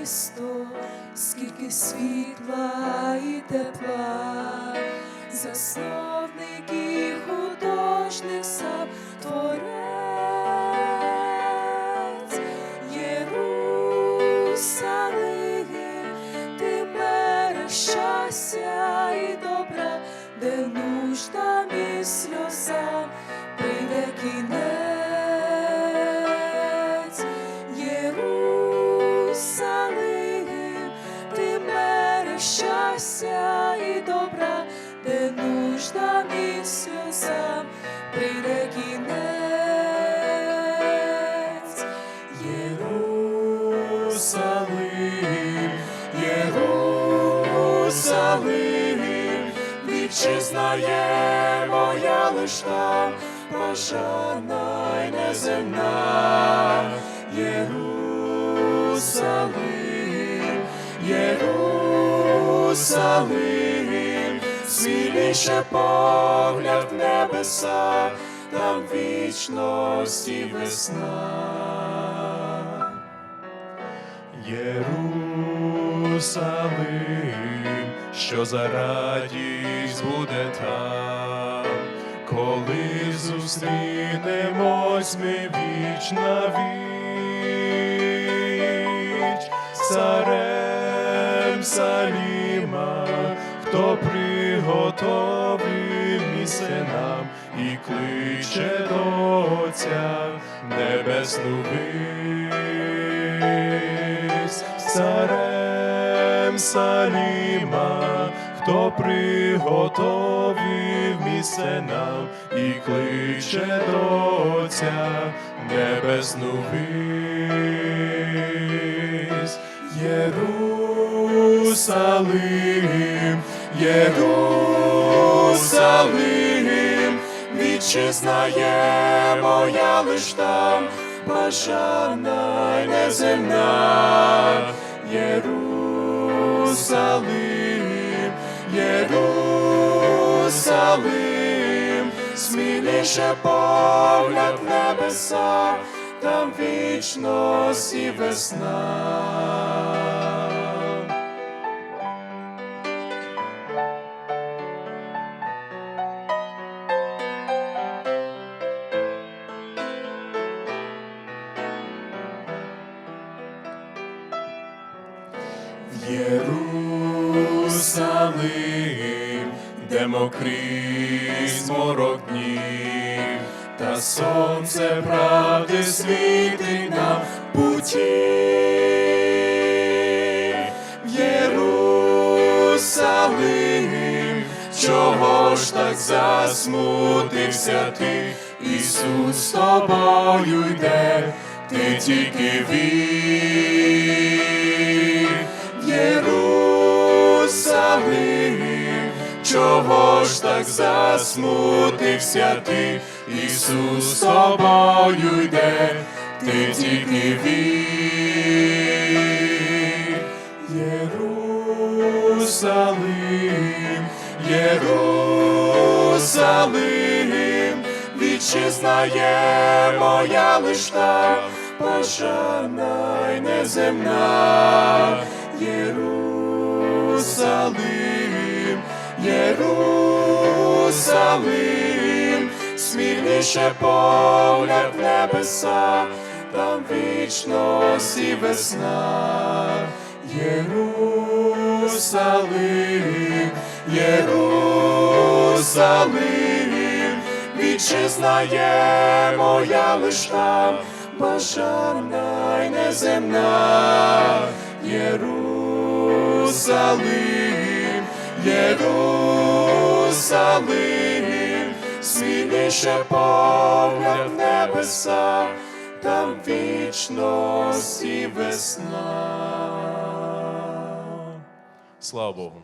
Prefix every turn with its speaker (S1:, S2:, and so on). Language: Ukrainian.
S1: місто, скільки світла і тепла, засновник і художник сам творець Єрусалим, ти мере щастя і добра, де нуждам і сльозам прийде кінець. Нуждам і сльозам прийде кінець.
S2: Єрусалим, Єрусалим, вітчизна є моя лиш там, бажана й неземна. Єрусалим, Єрусалим, сміліше погляд небеса, там вічності весна. Єрусалим, що за радість буде там, коли зустрінемось ми віч на віч, царем Саліма, хто приготовив місце нам і кличе до Отця небесну вись царем Саліма, хто приготовив місце нам і кличе до Отця небесну вись. Єрусалим, Єрусалим, вітчизна є моя лиш там, бажана й неземна. Єрусалим, Єрусалим, сміліше погляд небеса, там вічність і весна. Єрусалим, йдемо крізь морок днів, та сонце правди світить нам путі. Єрусалим, чого ж так засмутився ти? Ісус з тобою йде, ти тільки вір. Єрусалим, чого ж так засмутився ти? Ісус з тобою йде, ти тільки вір. Єрусалим, Єрусалим, вітчизна є моя лиш там, бажана й неземна. Єрусалим, Єрусалим, сміліше погляд в небеса, там вічність і весна. Єрусалим, Єрусалим, вітчизна є моя лиш там, бажана й неземна. Єрусалим, Єрусалим, сміліше погляд в небеса, там вічності весна. Слава Богу.